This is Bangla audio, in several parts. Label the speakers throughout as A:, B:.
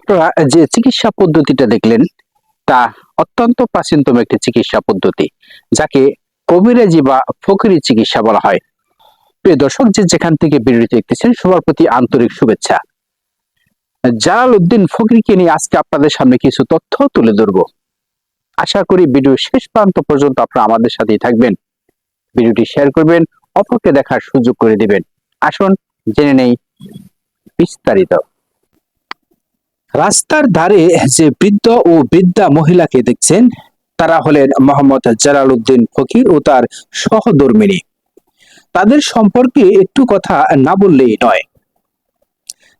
A: আপনারা যে চিকিৎসা পদ্ধতিটা দেখলেন, তা অত্যন্ত প্রাচীনতম একটি চিকিৎসা পদ্ধতি, যাকে কবিরাজি বা ফকিরি চিকিৎসা বলা হয়। প্রিয় দর্শক, যে যেখান থেকে ভিডিওটি দেখতেছেন, সবার প্রতি আন্তরিক শুভেচ্ছা। জালাল উদ্দিন ফকিরকে নিয়ে আজকে আপনাদের সামনে কিছু তথ্য তুলে ধরব। আশা করি ভিডিও শেষ প্রান্ত পর্যন্ত আপনারা আমাদের সাথেই থাকবেন। ভিডিওটি শেয়ার করবেন, অপরকে দেখার সুযোগ করে দিবেন। আসুন, জেনে নেই, বিস্তারিত। রাস্তার ধারে যে বৃদ্ধ ও বৃদ্ধা মহিলাকে দেখছেন, তারা হলেন মোহাম্মদ জালাল উদ্দিন ফকির ও তার সহধর্মিনী। তাদের সম্পর্কে একটু কথা না বললেই নয়।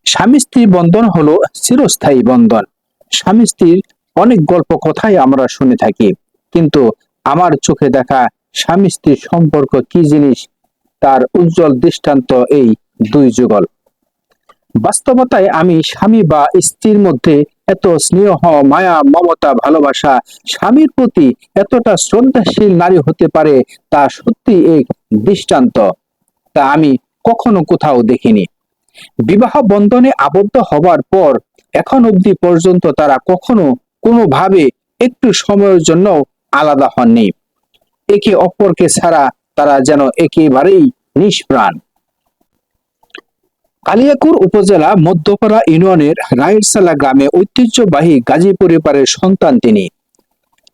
A: স্বামী স্ত্রী বন্ধন হলো চিরস্থায়ী বন্ধন। স্বামী স্ত্রীর অনেক গল্প কথাই আমরা শুনে থাকি, কিন্তু আমার চোখে দেখা স্বামী স্ত্রীর সম্পর্ক কি জিনিস, তার উজ্জ্বল দৃষ্টান্ত এই দুই যুগল। বাস্তবতায় আমি স্বামী বা স্ত্রীর মধ্যে এত স্নেহ, মায়া, মমতা, ভালোবাসা স্বামীর প্রতি এতটা শ্রদ্ধাশীল নারী হতে পারে তা সত্যি এক দৃষ্টান্ত। তা আমি কখনো কোথাও দেখিনি। বিবাহ বন্ধনে আবদ্ধ হবার পর এখন অবধি পর্যন্ত তারা কখনো কোনোভাবে একটু সময়ের জন্য আলাদা হননি। একে অপরকে ছাড়া তারা যেন একেবারেই নিষ্প্রাণ। কালিয়াকুর উপজেলা মধ্যপাড়া ইউনিয়নের রাইটসালা গ্রামে ঐতিহ্যবাহী গাজী পরিবারের সন্তান তিনি।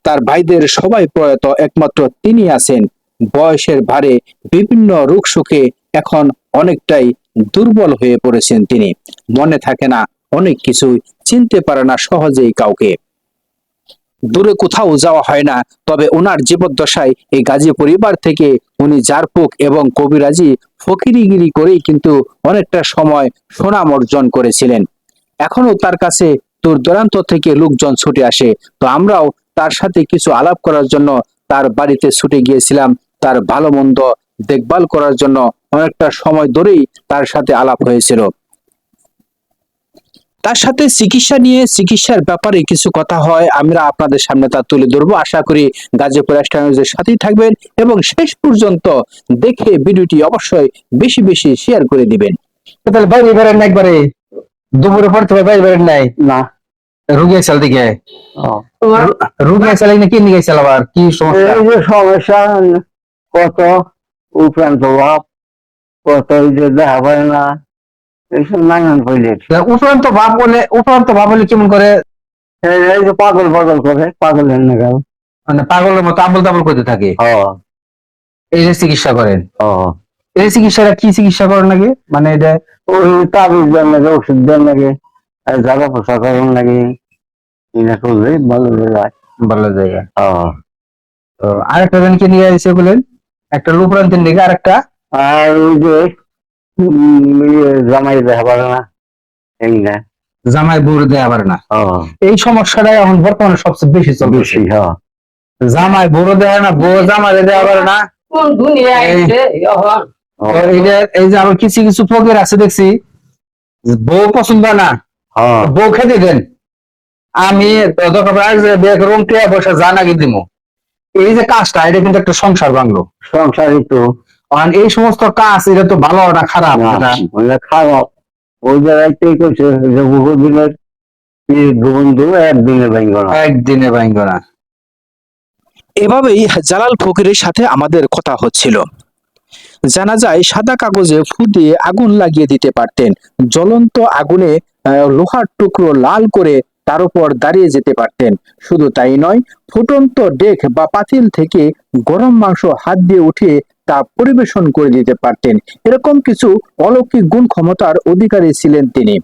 A: তার ভাইদের সবাই প্রয়াত একমাত্র তিনি আছেন। বয়সের ভারে বিভিন্ন রোগ সুখে এখন অনেকটাই দুর্বল হয়ে পড়েছেন তিনি। মনে থাকে না, অনেক কিছুই চিনতে পারে না সহজেই কাউকে। দূরে কোথাও যাওয়া হয় না, তবে ওনার জীবদ্দশায় এই গাজী পরিবার থেকে উনি জারপুক এবং কবিরাজি ফকিরিগিরি করেই কিন্তু অনেকটা সময় সুনাম অর্জন করেছিলেন। এখনও তার কাছে দূর দূরান্ত থেকে লোকজন ছুটে আসে। তো আমরাও তার সাথে কিছু আলাপ করার জন্য তার বাড়িতে ছুটে গিয়েছিলাম। তার ভালো মন্দ দেখভাল করার জন্য অনেকটা সময় ধরেই তার সাথে আলাপ হয়েছিল। তার সাথে চিকিৎসা নিয়ে চিকিৎসার ব্যাপারে কিছু কথা হয় আমরা আপনাদের সামনে তা তুলে ধরবো। আশা করি গাজীপুর এর সাথেই থাকবেন এবং শেষ পর্যন্ত দেখে ভিডিওটি অবশ্যই বেশি বেশি শেয়ার করে দিবেন।
B: তাহলে বাইরে বেরেন না একবারে দুপুরে পর তোমার বাইরে বেরেন নাই?
C: না।
B: রুগী আইসাল দিকে?
C: তোমার
B: রুগী আইসাল এখানে কি নিয়ে আবার? কি সমস্যা?
C: এই সমস্যা কত উপরান্ত কত দেখা পায় না।
B: উপরান্ত ভাব বলে উপরান্ত ভাব বলে কেমন করে?
C: এই যে পাগল পাগল করে পাগল
B: মানে পাগলের মতো আবল তাবল করতে থাকে। এই যে চিকিৎসা করেন। এই চিকিৎসাটা কি চিকিৎসা করেন নাকি? মানে এটা
C: ওই তাবিজ দেন লাগে ওষুধ দেন লাগে আর জায়গা পোষা করেন লাগে এটা করলে ভালো যায়
B: ভালো জায়গা।
C: ও
B: তো আরেকটা জনকে নিয়ে এসে বলেন। একটা লুপ্রান্তের দিকে আরেকটা?
C: আর ওই যে জামাই দেখা পারে না।
B: জামাই বুড়ো দেয়া পারে না। এই সমস্যাটা এখন বর্তমানে সবচেয়ে বেশি চলছে।
C: বেশি হ্যাঁ
B: জামাই দেয় না বউ জামাই দেওয়া পারে না।
D: কোন দুনিয়া
B: এই- যে আবার কিছু কিছু ফকির আছে দেখছি। বউ পছন্দ না।
C: হ্যাঁ
B: বউ খেতে দেন। আমি করুন টিয়া পয়সা যা নাকি দিব এই যে কাজটা এটা কিন্তু একটা সংসার ভাঙলো
C: সংসারই তো
B: কারণ এই সমস্ত কাজ এটা তো ভালো না খারাপ
C: খারাপ। ওই জায়গাতেই করছে? যে বহুদিনের বন্ধু একদিনে ভেঙে
B: একদিনে ভাঙলো
A: এভাবেই জালাল ফকিরের সাথে আমাদের কথা হচ্ছিল। জানা যায় সাদা কাগজে ফু দিয়ে আগুন লাগিয়ে দিতে পারতেন। জ্বলন্ত আগুনে লোহার টুকরো লাল করে তার উপর দাঁড়িয়ে যেতে পারতেন। শুধু তাই নয় ফুটন্ত ডেক বা পাতিল থেকে গরম মাংস হাত দিয়ে উঠিয়ে তা পরিবেশন করে দিতে পারতেন। এরকম কিছু অলৌকিক গুণ ক্ষমতার অধিকারী ছিলেন তিনি।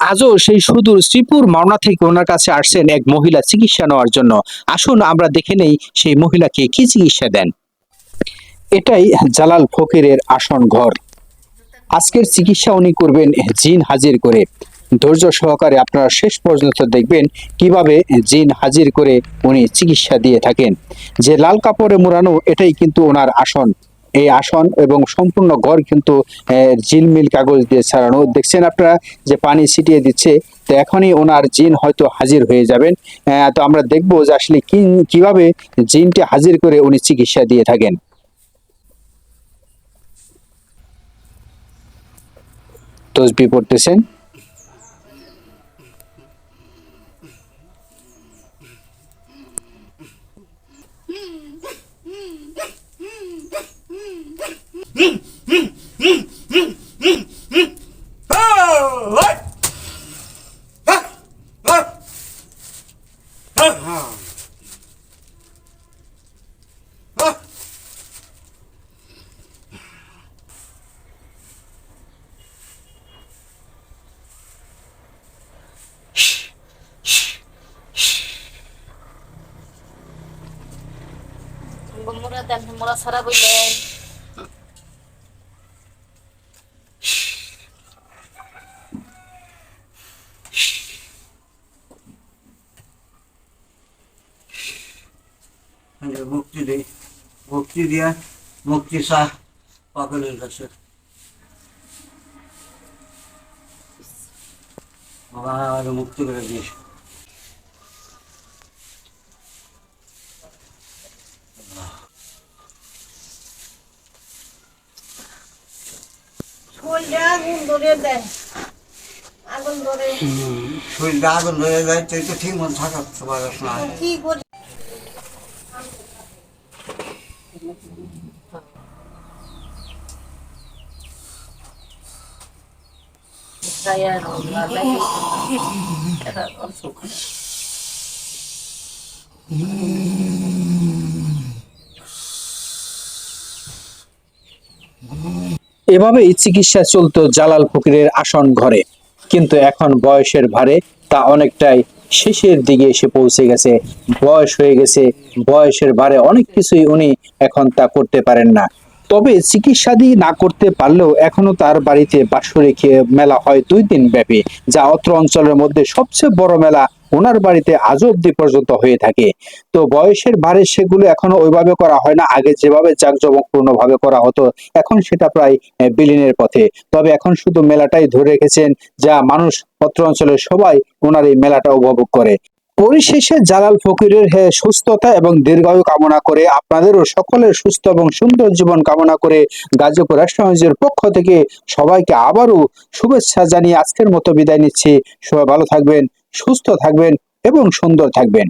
A: আজও সেই সুদূর শ্রীপুর মাওনা থেকে ওনার কাছে আসছেন এক মহিলা চিকিৎসা নেওয়ার জন্য। আসুন আমরা দেখে নেই সেই মহিলাকে কি চিকিৎসা দেন। এটাই জালাল ফকিরের আসন ঘর। আজকের চিকিৎসা উনি করবেন জিন হাজির করে। ধৈর্য সহকারে আপনারা শেষ পর্যন্ত দেখবেন কীভাবে জিন হাজির করে উনি চিকিৎসা দিয়ে থাকেন। যে লাল কাপড়ে মোড়ানো, এটাই কিন্তু ওনার আসন। এই আসন এবং সম্পূর্ণ ঘর কিন্তু ঝিলমিল কাগজ দিয়ে ছাড়ানো। দেখছেন আপনারা যে পানি ছিটিয়ে দিচ্ছে? তো এখনই ওনার জিন হয়তো হাজির হয়ে যাবেন। তো আমরা দেখব যে আসলে কি, কীভাবে জিনটি হাজির করে উনি চিকিৎসা দিয়ে থাকেন। তসবি পড়তেছেন।
D: মোরা সারা বইলেন।
C: মুক্তি দেই মুক্তি দিয়া মুক্তি চাহ পাগলের কাছে। মুক্তি করে দিস
D: শরীরে আগুন ধরে দেয় আগুন ধরে
C: শরীরটা আগুন ধরে যায় তুই তো ঠিক মতো থাকাতে পারিস না
D: কি করি Saya
A: এভাবেই চিকিৎসা চলত জালাল ফকিরের আসন ঘরে। কিন্তু এখন বয়সের ভারে তা অনেকটাই শেষের দিকে এসে পৌঁছে গেছে। বয়স হয়ে গেছে, বয়সের ভারে অনেক কিছুই উনি এখন তা করতে পারেন না। তবে চিকিৎসাদি না করতে পারলেও এখনও তার বাড়িতে বাৎসরিক মেলা হয় দুই দিন ব্যাপী, যা অত্র অঞ্চলের মধ্যে সবচেয়ে বড় মেলা ওনার বাড়িতে আজও অব্দি পর্যন্ত হয়ে থাকে। তো বয়সের ভারে সেগুলো এখনও ওইভাবে করা হয় না, আগে যেভাবে জাঁকজমকপূর্ণ ভাবে করা হতো, এখন সেটা প্রায় বিলীনের পথে। তবে এখন শুধু মেলাটাই ধরে রেখেছেন যা মানুষ অত্র অঞ্চলের সবাই ওনার এই মেলাটা উপভোগ করে। পরিশেষে জালাল ফকিরের হে সুস্থতা এবং দীর্ঘায়ু কামনা করে আপনাদেরও সকলের সুস্থ এবং সুন্দর জীবন কামনা করে গাজীপুর রাষ্ট্রের পক্ষ থেকে সবাইকে আবারও শুভেচ্ছা জানিয়ে আজকের মতো বিদায় নিচ্ছি। সবাই ভালো থাকবেন, সুস্থ থাকবেন এবং সুন্দর থাকবেন।